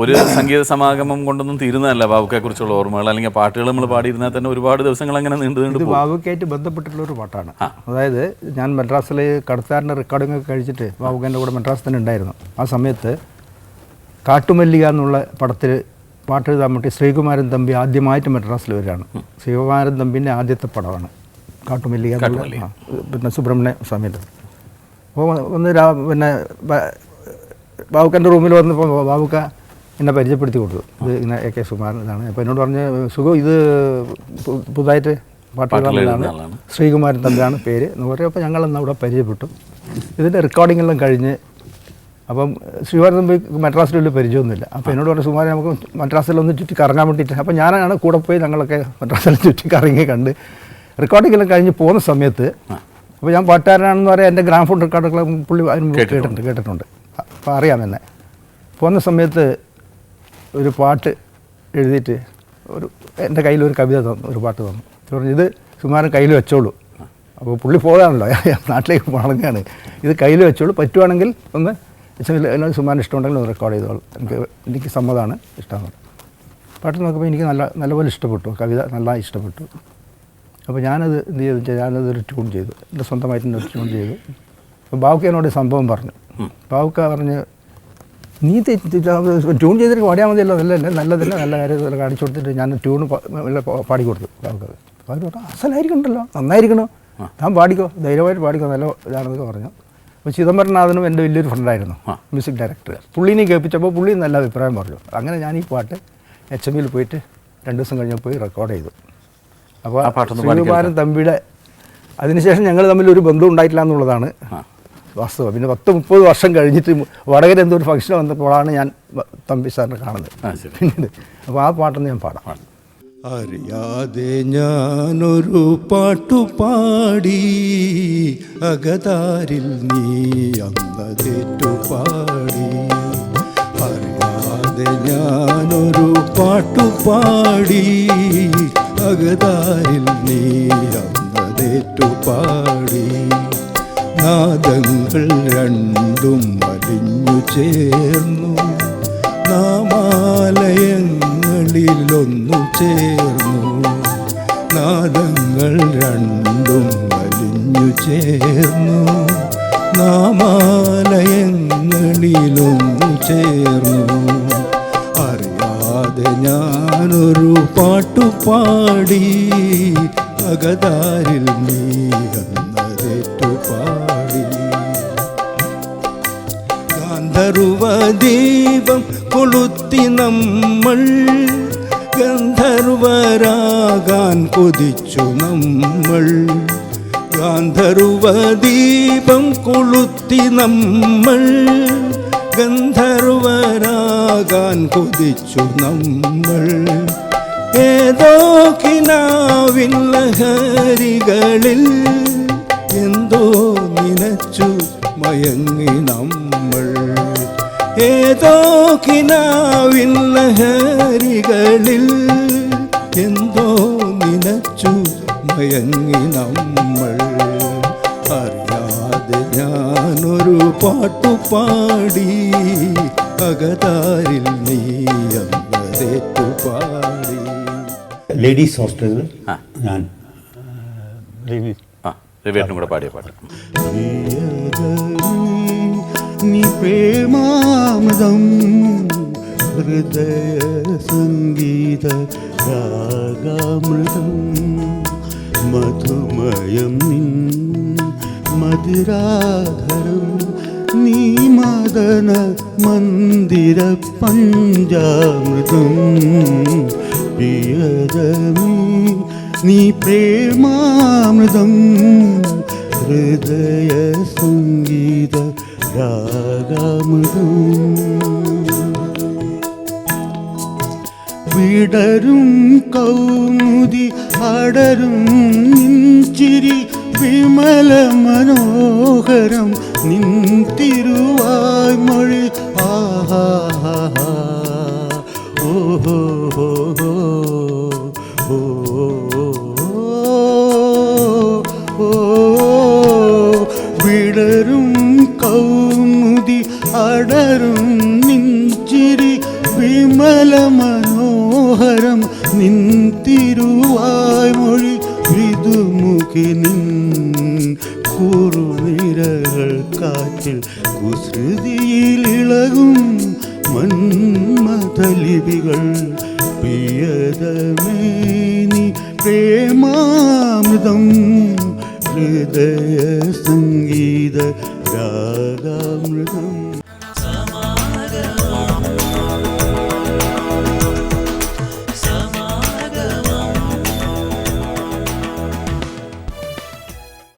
ഒരു സംഗീത സമാഗമം കൊണ്ടൊന്നും തീരുന്നതല്ല ബാബുക്കെ കുറിച്ചുള്ള ഓർമ്മകൾ. അല്ലെങ്കിൽ പാട്ടുകൾ നമ്മൾ പാടിയിരുന്നാൽ തന്നെ ഒരുപാട് ദിവസങ്ങൾ അങ്ങനെ നീണ്ടു നീണ്ടു ബാബുക്കായിട്ട് ബന്ധപ്പെട്ടിട്ടുള്ള ഒരു പാട്ടാണ്. അതായത് ഞാൻ മദ്രാസിൽ കടത്താറിന്റെ റെക്കോർഡിംഗ് ഒക്കെ കഴിച്ചിട്ട് ബാബുക്കേന്റെ കൂടെ മദ്രാസിൽ തന്നെ ഉണ്ടായിരുന്നു. ആ സമയത്ത് കാട്ടുമല്ലിക എന്നുള്ള പടത്തിൽ പാട്ട് എഴുതാൻ വേണ്ടി ശ്രീകുമാരൻ തമ്പി ആദ്യമായിട്ട് മദ്രാസിൽ വരികയാണ്. ശ്രീകുമാരൻ തമ്പിന്റെ ആദ്യത്തെ പടമാണ്. കാട്ടുമല്ലിക എന്നുള്ള പിന്നെ സുബ്രഹ്മണ്യ സ്വാമിയുടെ അപ്പോൾ ഒന്ന് രാ പിന്നെ ബാബുക്കന്റെ റൂമിൽ വന്നപ്പോൾ ബാബുക്ക എന്നെ പരിചയപ്പെടുത്തി കൊടുത്തു. ഇത് ഇങ്ങനെ എ കെ സുമാരൻ ഇതാണ് അപ്പോൾ എന്നോട് പറഞ്ഞ് സുഖം ഇത് പുതുതായിട്ട് പാട്ടുകളാണ്. ശ്രീകുമാരൻ തമ്പിയാണ് പേര് എന്ന് പറയുമ്പോൾ ഞങ്ങളെന്ന് അവിടെ പരിചയപ്പെട്ടു. ഇതിന്റെ റെക്കോർഡിങ്ങെല്ലാം എല്ലാം കഴിഞ്ഞ് അപ്പം ശ്രീകുമാരൻ തമ്പി മദ്രാസിൽ വലിയ പരിചയമൊന്നുമില്ല. അപ്പോൾ എന്നോട് പറഞ്ഞു സുമാരൻ നമുക്ക് മദ്രാസിലൊന്ന് ചുറ്റി കറങ്ങാൻ വേണ്ടിയിട്ട്. അപ്പോൾ ഞാനാണ് കൂടെ പോയി ഞങ്ങളൊക്കെ മദ്രാസിൽ ചുറ്റി കറങ്ങി കണ്ട് റെക്കോർഡിങ്ങെല്ലാം എല്ലാം കഴിഞ്ഞ് പോകുന്ന സമയത്ത് അപ്പോൾ ഞാൻ പാട്ടുകാരനാണെന്ന് പറയാൻ എന്റെ ഗ്രാമഫോൺ റെക്കോർഡുകൾ പുള്ളി അതിന് കേട്ടിട്ടുണ്ട്. കേട്ടിട്ടുണ്ട് അപ്പോൾ അറിയാം എന്നെ. പോകുന്ന സമയത്ത് ഒരു പാട്ട് എഴുതിയിട്ട് ഒരു എന്റെ കയ്യിൽ ഒരു കവിത തന്നു ഒരു പാട്ട് തന്നു. പറഞ്ഞു ഇത് സുമാരൻ കയ്യിൽ വെച്ചോളൂ. അപ്പോൾ പുള്ളി പോകാണല്ലോ നാട്ടിലേക്ക് പോകണമെന്നാണ് ഇത് കയ്യിൽ വെച്ചോളൂ പറ്റുവാണെങ്കിൽ ഒന്ന് എന്നോട് സുമാരൻ ഇഷ്ടമുണ്ടെങ്കിൽ ഒന്ന് റെക്കോർഡ് ചെയ്തോളൂ. എനിക്ക് എനിക്ക് സമ്മതമാണ് ഇഷ്ടമാണ്. പാട്ട് നോക്കുമ്പോൾ എനിക്ക് നല്ല നല്ലപോലെ ഇഷ്ടപ്പെട്ടു. കവിത നല്ല ഇഷ്ടപ്പെട്ടു. അപ്പോൾ ഞാനത് എന്ത് ചെയ്തു? വെച്ചാൽ ഞാനത് ഒരു ട്യൂൺ ചെയ്തു. എന്റെ സ്വന്തമായിട്ട് ഒരു ട്യൂൺ ചെയ്തു. അപ്പോൾ ബാവുക്ക എന്നോട് സംഭവം പറഞ്ഞു. ബാവുക്ക പറഞ്ഞ് നീ ട്യൂൺ ചെയ്തിട്ട് പാടിയാൽ മതിയല്ലോ. നല്ലതല്ലേ നല്ലതല്ല. നല്ല കാര്യം കാണിച്ചു കൊടുത്തിട്ട് ഞാൻ ട്യൂൺ പാടി കൊടുത്തു. ബാവുക്ക അവർ പറഞ്ഞു അസലായിരിക്കണ്ടല്ലോ. നന്നായിരിക്കണോ. ഞാൻ പാടിക്കോ? ധൈര്യമായിട്ട് പാടിക്കോ? നല്ല ഇതാണെന്നൊക്കെ പറഞ്ഞു. അപ്പോൾ ചിദംബരനാഥനും എന്റെ വലിയൊരു ഫ്രണ്ടായിരുന്നു മ്യൂസിക് ഡയറക്ടർ പുള്ളിനെ കേൾപ്പിച്ചപ്പോൾ പുള്ളി നല്ല അഭിപ്രായം പറഞ്ഞു. അങ്ങനെ ഞാൻ ഈ പാട്ട് എച്ച് എമ്മിൽ പോയിട്ട് രണ്ട് ദിവസം കഴിഞ്ഞപ്പോൾ പോയി റെക്കോർഡ് ചെയ്തു. അപ്പോൾ ആ പാട്ട് പാടി ശ്രീകുമാരൻ തമ്പിയുടെ അതിനുശേഷം ഞങ്ങൾ തമ്മിൽ ഒരു ബന്ധം ഉണ്ടായിട്ടില്ല എന്നുള്ളതാണ്. വാസ്തവം. പിന്നെ പത്ത് മുപ്പത് വർഷം കഴിഞ്ഞിട്ട് വടകര എന്തോ ഒരു ഫംഗ്ഷൻ വന്നപ്പോഴാണ് ഞാൻ തമ്പി സാറിനെ കാണുന്നത്. ആ, ശരി. പിന്നീട് അപ്പോൾ ആ പാട്ടൊന്ന് ഞാൻ പാടാം. അറിയാതെ ഞാനൊരു പാട്ടു പാടി അകതാരിൽ നീ അന്നതേറ്റു പാടി. അറിയാതെ ഞാനൊരു പാട്ടു പാടി അകതാരിൽ നീ അന്നതേറ്റു പാടി. നാദങ്ങൾ രണ്ടും വലിഞ്ഞു ചേർന്നു. നാമാലയങ്ങളിലൊന്നു ചേർന്നു. നാദങ്ങൾ രണ്ടും അലിഞ്ഞു ചേർന്നു. നാമാലയങ്ങളിലൊന്നു ചേർന്നു. അറിയാതെ ഞാനൊരു പാട്ടുപാടി അകതാരിൽ നീ എന്നതേറ്റു ഗാന്ധർവദീപം കൊളുത്തി നമ്മൾ ഗന്ധർവരാകാൻ കൊതിച്ചു നമ്മൾ. ഗാന്ധർവദീപം കൊളുത്തി നമ്മൾ ഗന്ധർവരാകാൻ കൊതിച്ചു നമ്മൾ. ഏതോ കിനാവിൻ ലഹരികളിൽ എന്തോ നിനച്ചു മയങ്ങി നമ്മൾ. ഏതോ കിനാവിൻ ലഹരികളിൽ എന്തോ നിനച്ചു മയങ്ങി നമ്മൾ. അറിയാതെ ഞാനൊരു പാട്ടു പാടി അകതാരിൽ നീ പാടി ലേഡീസ് ഹോസ്റ്റലിൽ ആ. ഞാൻ. രവി ആ രവിയേട്ടനും കൂടെ പാടിയ പാട്ട്. പ്രേമാമൃതം ഹൃദയ സംഗീത രാഗാമൃതം മധുമയം നിൻ മധുരാധരം നീ മദന മന്ദിര പഞ്ചാമൃതം പ്രിയതമേ നീ പ്രേമാമൃതം ഹൃദയ സംഗീത രാഗാമൃതം വിടരും കൗമുദി അടരും നിൻചിരി വിമല മനോഹരം നിൻ തിരുവായ്മൊഴി ആഹാ. ഓഹോ ഹോ ഹോ. അടരും നിഞ്ചിരി വിമല മനോഹരം നിൻ തിരുവായ്മൊഴി വിതുമുഖി നിൻ കുറുനിരകൾ കാറ്റിൽ കുസൃതിയിൽ ഇളകും മന്മതലിപികൾ പ്രിയതമേനി പ്രേമാമൃതം ഹൃദയ സംഗീത രാഗാമൃതം.